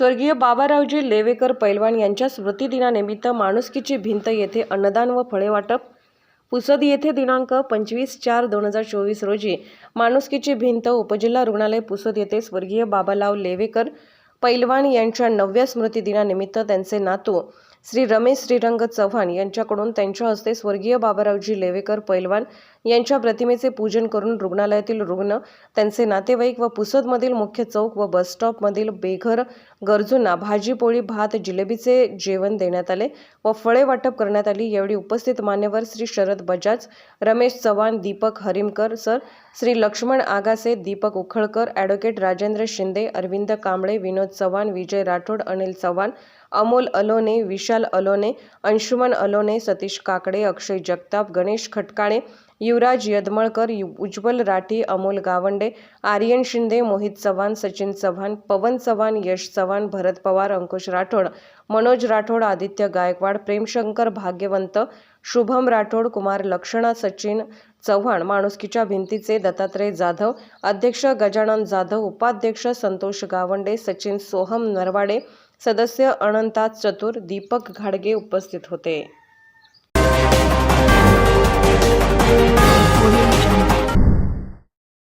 स्वर्गीय बाबारावजी लेवेकर पैलवान यांच्या स्मृतिदिनानिमित्त माणुसकीची भिंत येथे अन्नदान व फळे वाटप. पुसद येथे दिनांक पंचवीस चार दोन हजार चोवीस रोजी माणुसकीची भिंत उपजिल्हा रुग्णालय पुसद येथे स्वर्गीय बाबालाव लेवेकर पैलवान यांच्या नवव्या स्मृतिदिनानिमित्त त्यांचे नातू श्री रमेश श्रीरंग चव्हाण यांच्याकडून त्यांच्या हस्ते स्वर्गीय बाबारावजी लेवेकर पैलवान यांच्या प्रतिमेचे पूजन करून रुग्णालयातील रुग्ण त्यांचे नातेवाईक व पुसदमधील मुख्य चौक व बसस्टॉपमधील बेघर गरजूंना भाजी पोळी भात जिलेबीचे जेवण देण्यात आले व फळे वाटप करण्यात आली. यावेळी उपस्थित मान्यवर श्री शरद बजाज रमेश चव्हाण दीपक हरिमकर सर श्री लक्ष्मण आगासे दीपक उखळकर ॲडव्होकेट राजेंद्र शिंदे अरविंद कांबळे विनोद चव्हाण विजय राठोड अनिल चव्हाण अमोल अलोने विशाल अलोने अंशुमन अलोने सतीश काकडे अक्षय जगताप गणेश खटकाळे युवराज यदमळकर यु- उज्ज्वल राठी अमोल गावंडे आर्यन शिंदे मोहित चव्हाण सचिन चव्हाण पवन चव्हाण यश चव्हाण भरत पवार अंकुश राठोड मनोज राठोड आदित्य गायकवाड प्रेमशंकर भाग्यवंत शुभम राठोड कुमार लक्षणा सचिन चव्हाण माणुसकीच्या भिंतीचे दत्तात्रय जाधव अध्यक्ष गजानन जाधव उपाध्यक्ष संतोष गावंडे सचिन सोहम नरवाडे सदस्य अनंता चतुर दीपक घाडगे उपस्थित होते.